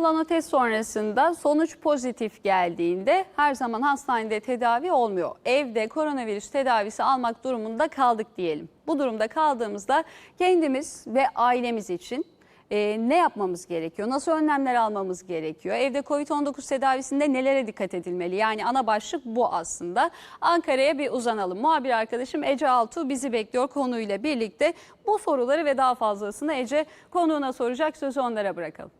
Yapılan o sonrasında sonuç pozitif geldiğinde her zaman hastanede tedavi olmuyor. Evde koronavirüs tedavisi almak durumunda kaldık diyelim. Bu durumda kaldığımızda kendimiz ve ailemiz için e, ne yapmamız gerekiyor? Nasıl önlemler almamız gerekiyor? Evde Covid-19 tedavisinde nelere dikkat edilmeli? Yani ana başlık bu aslında. Ankara'ya bir uzanalım. Muhabir arkadaşım Ece Altuğ bizi bekliyor konuyla birlikte. Bu soruları ve daha fazlasını Ece konuğuna soracak. Sözü onlara bırakalım.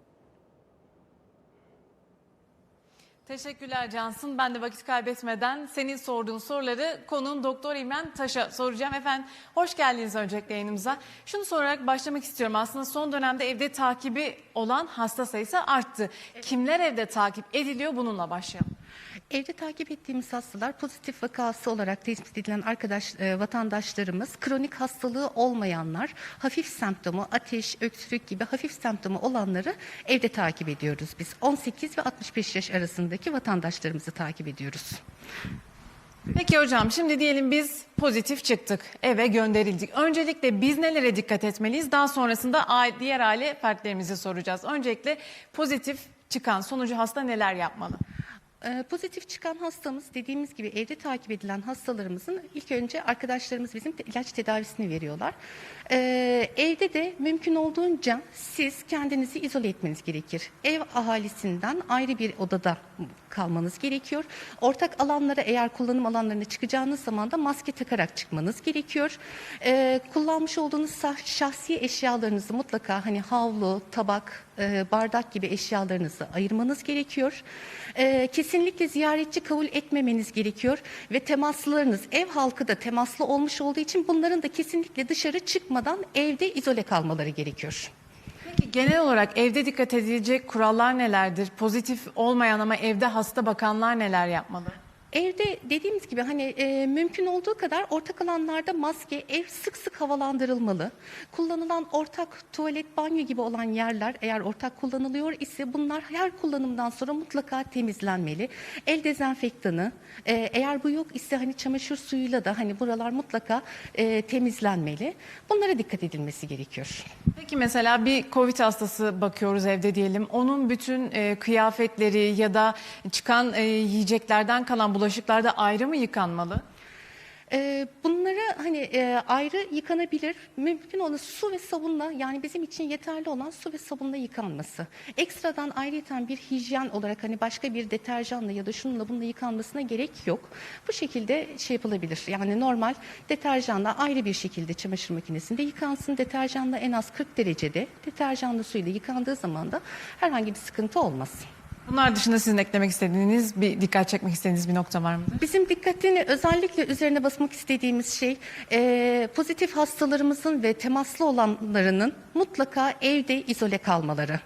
Teşekkürler Cansın. Ben de vakit kaybetmeden senin sorduğun soruları konuğum Doktor İmren Taş'a soracağım. Efendim hoş geldiniz öncelikle yayınımıza. Şunu sorarak başlamak istiyorum. Aslında son dönemde evde takibi olan hasta sayısı arttı. Kimler evde takip ediliyor bununla başlayalım. Evde takip ettiğimiz hastalar pozitif vakası olarak tespit edilen arkadaş e, vatandaşlarımız, kronik hastalığı olmayanlar, hafif semptomu, ateş, öksürük gibi hafif semptomu olanları evde takip ediyoruz biz. 18 ve 65 yaş arasındaki vatandaşlarımızı takip ediyoruz. Peki hocam şimdi diyelim biz pozitif çıktık, eve gönderildik. Öncelikle biz nelere dikkat etmeliyiz? Daha sonrasında diğer aile fertlerimizi soracağız. Öncelikle pozitif çıkan sonucu hasta neler yapmalı? Ee, Pozitif çıkan hastamız dediğimiz gibi evde takip edilen hastalarımızın ilk önce arkadaşlarımız bizim ilaç tedavisini veriyorlar. Ee, evde de mümkün olduğunca siz kendinizi izole etmeniz gerekir. Ev ahalisinden ayrı bir odada kalmanız gerekiyor. Ortak alanlara eğer kullanım alanlarına çıkacağınız zaman da maske takarak çıkmanız gerekiyor. Ee, kullanmış olduğunuz şahsi eşyalarınızı mutlaka hani havlu, tabak, e, bardak gibi eşyalarınızı ayırmanız gerekiyor. Ee, kesinlikle ziyaretçi kabul etmemeniz gerekiyor ve temaslılarınız ev halkı da temaslı olmuş olduğu için bunların da kesinlikle dışarı çıkmadan evde izole kalmaları gerekiyor. Peki genel olarak evde dikkat edilecek kurallar nelerdir? Pozitif olmayan ama evde hasta bakanlar neler yapmalı? Evde dediğimiz gibi hani e, mümkün olduğu kadar ortak alanlarda maske, ev sık sık havalandırılmalı. Kullanılan ortak tuvalet, banyo gibi olan yerler eğer ortak kullanılıyor ise bunlar her kullanımdan sonra mutlaka temizlenmeli. El dezenfektanı, e, eğer bu yok ise hani çamaşır suyuyla da hani buralar mutlaka e, temizlenmeli. Bunlara dikkat edilmesi gerekiyor. Peki mesela bir Covid hastası bakıyoruz evde diyelim. Onun bütün e, kıyafetleri ya da çıkan e, yiyeceklerden kalan bulaşıklar da ayrı mı yıkanmalı? Ee, bunları hani e, ayrı yıkanabilir. Mümkün olan su ve sabunla yani bizim için yeterli olan su ve sabunla yıkanması. Ekstradan ayrıyeten bir hijyen olarak hani başka bir deterjanla ya da şununla bununla yıkanmasına gerek yok. Bu şekilde şey yapılabilir. Yani normal deterjanla ayrı bir şekilde çamaşır makinesinde yıkansın. Deterjanla en az 40 derecede deterjanlı suyla yıkandığı zaman da herhangi bir sıkıntı olmaz. Bunlar dışında sizin eklemek istediğiniz, bir dikkat çekmek istediğiniz bir nokta var mıdır? Bizim dikkatini özellikle üzerine basmak istediğimiz şey e, pozitif hastalarımızın ve temaslı olanlarının mutlaka evde izole kalmaları.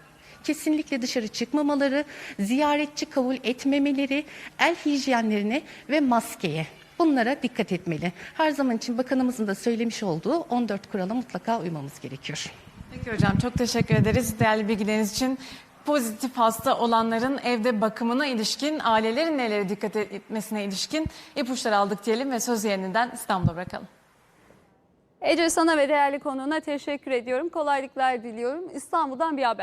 Kesinlikle dışarı çıkmamaları, ziyaretçi kabul etmemeleri, el hijyenlerine ve maskeye. Bunlara dikkat etmeli. Her zaman için bakanımızın da söylemiş olduğu 14 kurala mutlaka uymamız gerekiyor. Peki hocam çok teşekkür ederiz değerli bilgileriniz için. Pozitif hasta olanların evde bakımına ilişkin, ailelerin nelere dikkat etmesine ilişkin ipuçları aldık diyelim ve sözü yeniden İstanbul'a bırakalım. Ece sana ve değerli konuğuna teşekkür ediyorum. Kolaylıklar diliyorum. İstanbul'dan bir haber.